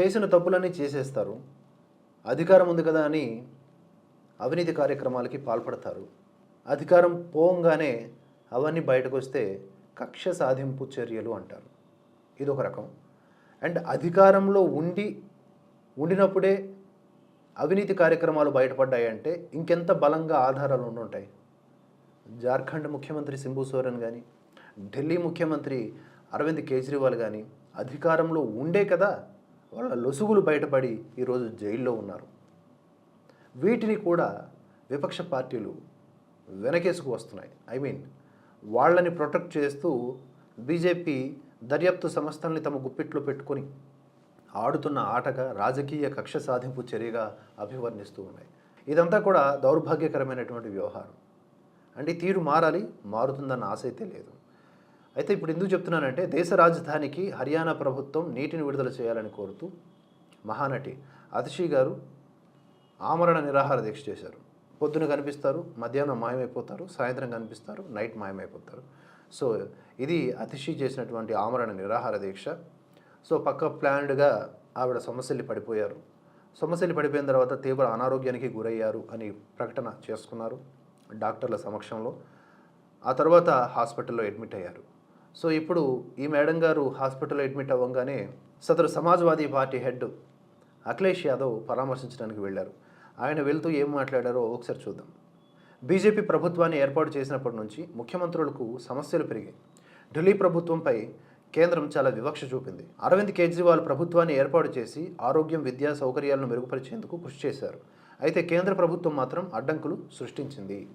చేసిన తప్పులన్నీ చేసేస్తారు. అధికారం ఉంది కదా అని అవినీతి కార్యక్రమాలకి పాల్పడతారు. అధికారం పోంగానే అవన్నీ బయటకు వస్తే కక్ష సాధింపు చర్యలు అంటారు. ఇది ఒక రకం. అండ్ అధికారంలో ఉండి ఉండినప్పుడే అవినీతి కార్యక్రమాలు బయటపడ్డాయంటే ఇంకెంత బలంగా ఆధారాలు ఉండుంటాయి. జార్ఖండ్ ముఖ్యమంత్రి సింబు సోరెన్ కానీ ఢిల్లీ ముఖ్యమంత్రి అరవింద్ కేజ్రీవాల్ కానీ అధికారంలో ఉండే కదా వాళ్ళ లొసుగులు బయటపడి ఈరోజు జైల్లో ఉన్నారు. వీటిని కూడా విపక్ష పార్టీలు వెనకేసుకు వస్తున్నాయి. ఐ మీన్ వాళ్ళని ప్రొటెక్ట్ చేస్తూ బీజేపీ దర్యాప్తు సంస్థల్ని తమ గుప్పిట్లో పెట్టుకొని ఆడుతున్న ఆటగా రాజకీయ కక్ష సాధింపు చర్యగా అభివర్ణిస్తూ ఉన్నాయి. ఇదంతా కూడా దౌర్భాగ్యకరమైనటువంటి వ్యవహారం. అంటే తీరు మారాలి మారుతుందన్న ఆశ అయితే లేదు. అయితే ఇప్పుడు ఎందుకు చెప్తున్నానంటే దేశ రాజధానికి హర్యానా ప్రభుత్వం నీటిని విడుదల చేయాలని కోరుతూ మహానటి అతిషి గారు ఆమరణ నిరాహార దీక్ష చేశారు. పొద్దున కనిపిస్తారు మధ్యాహ్నం మాయమైపోతారు సాయంత్రం కనిపిస్తారు నైట్ మాయమైపోతారు. సో ఇది అతిషి చేసినటువంటి ఆమరణ నిరాహార దీక్ష. సో పక్క ప్లాన్డ్గా ఆవిడ సమస్యలు పడిపోయారు. సమస్యలు పడిపోయిన తర్వాత తీవ్ర అనారోగ్యానికి గురయ్యారు అని ప్రకటన చేసుకున్నారు డాక్టర్ల సమక్షంలో. ఆ తర్వాత హాస్పిటల్లో అడ్మిట్ అయ్యారు. సో ఇప్పుడు ఈ మేడం గారు హాస్పిటల్లో అడ్మిట్ అవ్వగానే సదరు సమాజ్వాదీ పార్టీ హెడ్ అఖిలేష్ యాదవ్ పరామర్శించడానికి వెళ్ళారు. ఆయన వెళ్తూ ఏం మాట్లాడారో ఒకసారి చూద్దాం. బీజేపీ ప్రభుత్వాన్ని ఏర్పాటు చేసినప్పటి నుంచి ముఖ్యమంత్రులకు సమస్యలు పెరిగాయి. ఢిల్లీ ప్రభుత్వంపై కేంద్రం చాలా వివక్ష చూపింది. అరవింద్ కేజ్రీవాల్ ప్రభుత్వాన్ని ఏర్పాటు చేసి ఆరోగ్యం విద్యా సౌకర్యాలను మెరుగుపరిచేందుకు కృషి చేశారు. అయితే కేంద్ర ప్రభుత్వం మాత్రం అడ్డంకులు సృష్టించింది.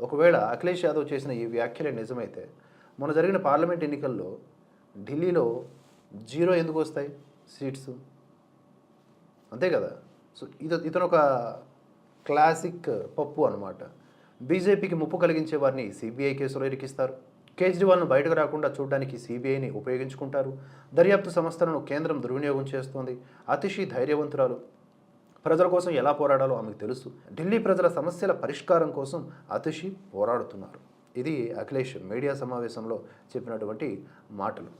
ఒకవేళ అఖిలేష్ యాదవ్ చేసిన ఈ వ్యాఖ్యలే నిజమైతే మొన్న జరిగిన పార్లమెంట్ ఎన్నికల్లో ఢిల్లీలో జీరో ఎందుకు వస్తాయి? సీట్స్. అంతే కదా? సో ఇత ఇతను ఒక క్లాసిక్ పప్పు అనమాట బీజేపీకి ముప్పు కలిగించే వారిని సిబిఐ కేసులో ఇరికిస్తారు. కేజ్రీవాల్ను బయటకు రాకుండా చూడడానికి సిబిఐని ఉపయోగించుకుంటారు. దర్యాప్తు సంస్థలను కేంద్రం దుర్వినియోగం చేస్తోంది. అతిశీ ధైర్యవంతురాలు. ప్రజల కోసం ఎలా పోరాడాలో ఆమెకు తెలుసు. ఢిల్లీ ప్రజల సమస్యల పరిష్కారం కోసం అతిశి పోరాడుతున్నారు. ఇది అఖిలేష్ మీడియా సమావేశంలో చెప్పినటువంటి మాటలు.